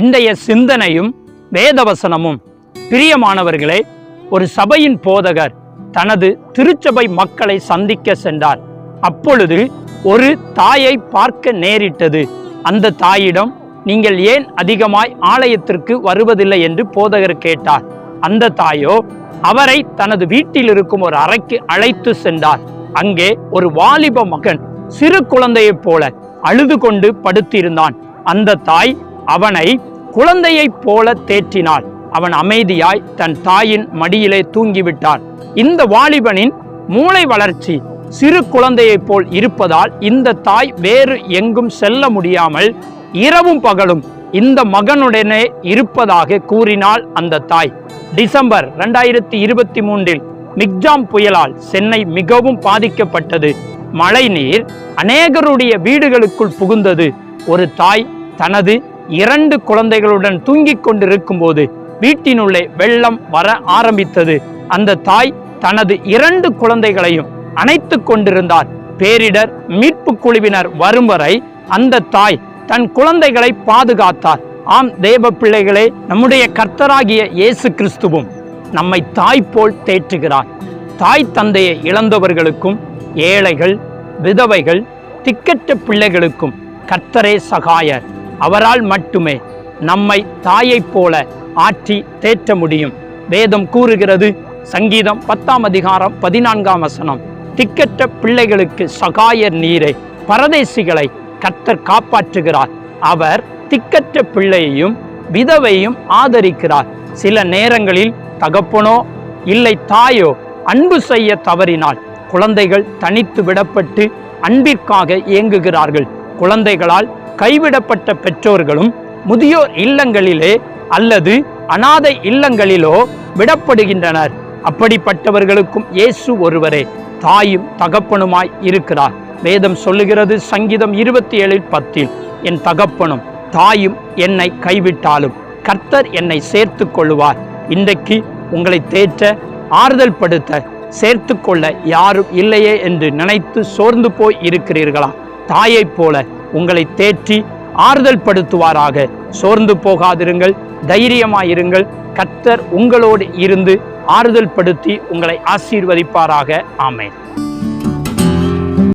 இன்றைய சிந்தனையும் வேதவசனமும். பிரியமானவர்களே ஒரு சபையின் போதகர் தனது திருச்சபை மக்களை சந்திக்க சென்றார். அப்பொழுது ஒரு தாயை பார்க்க நேரிட்டது. அந்த தாயிடம் நீங்கள் ஏன் அதிகமாய் ஆலயத்திற்கு வருவதில்லை? என்று போதகர் கேட்டார். அந்த தாயோ அவரை தனது வீட்டில் இருக்கும் ஒரு அறைக்கு அழைத்து சென்றார். அங்கே ஒரு வாலிப மகன் சிறு குழந்தையைப் போல அழுது கொண்டு படுத்திருந்தான். அந்த தாய் அவனை குழந்தையைப் போல தேற்றினாள். அவன் அமைதியாய் தன் தாயின் மடியிலே தூங்கிவிட்டான். இந்த வாலிபனின் மூளை வளர்ச்சி சிறு குழந்தையைப் போல் இருப்பதால் இந்த தாய் வேறு எங்கும் செல்ல முடியாமல் இரவும் பகலும் இந்த மகனுடனே இருப்பதாக கூறினாள் அந்த தாய். டிசம்பர் ரெண்டாயிரத்தி இருபத்தி மூன்றில் மிக்ஜாம் புயலால் சென்னை மிகவும் பாதிக்கப்பட்டது. மழை நீர் அநேகருடைய வீடுகளுக்குள் புகுந்தது. ஒரு தாய் தனது இரண்டு குழந்தைகளுடன் தூங்கிக் கொண்டிருக்கும் போது வீட்டினுள்ளே வெள்ளம் வர ஆரம்பித்தது. அந்த தாய் தனது இரண்டு குழந்தைகளையும் அணைத்து கொண்டிருந்தார். பேரிடர் மீட்பு குழுவினர் வரும் வரை அந்த தாய் தன் குழந்தைகளை பாதுகாத்தார். ஆம் தேவ பிள்ளைகளே நம்முடைய கர்த்தராகிய இயேசு கிறிஸ்துவும் நம்மை தாய் போல் தேற்றுகிறார். தாய் தந்தையை இழந்தவர்களுக்கும் ஏழைகள் விதவைகள் திக்கற்ற பிள்ளைகளுக்கும் கர்த்தரே சகாயர். அவரால் மட்டுமே நம்மை தாயைப் போல ஆற்றி தேற்ற முடியும். வேதம் கூறுகிறது சங்கீதம் பத்தாம் அதிகாரம் பதினான்காம் வசனம் திக்கற்ற பிள்ளைகளுக்கு சகாயர் நீரை பரதேசிகளை கத்தர் காப்பாற்றுகிறார். அவர் திக்கற்ற பிள்ளையையும் விதவையும் ஆதரிக்கிறார். சில நேரங்களில் தகப்பனோ இல்லை தாயோ அன்பு செய்ய தவறினால் குழந்தைகள் தனித்து விடப்பட்டு அன்பிற்காக இயங்குகிறார்கள் குழந்தைகளால் கைவிடப்பட்ட பெற்றோர்களும் முதியோர் இல்லங்களிலே அல்லது அனாதை இல்லங்களிலோ விடப்படுகின்றனர். அப்படிப்பட்டவர்களுக்கும் இயேசு ஒருவரே தாயும் தகப்பனுமாய் இருக்கிறார். வேதம் சொல்லுகிறது சங்கீதம் இருபத்தி ஏழில் பத்தில் என் தகப்பனும் தாயும் என்னை கைவிட்டாலும் கர்த்தர் என்னை சேர்த்து கொள்ளுவார். இன்றைக்கு உங்களை தேற்ற ஆறுதல் படுத்த சேர்த்து கொள்ள யாரும் இல்லையே என்று நினைத்து சோர்ந்து போய் இருக்கிறீர்களா? தாயைப் போல உங்களை தேற்றி ஆறுதல் படுத்துவாராக சோர்ந்து போகாதிருங்கள் தைரியமாயிருங்கள். கத்தர் உங்களோடு இருந்து ஆறுதல் படுத்தி உங்களை ஆசீர்வதிப்பாராக. ஆமேன்.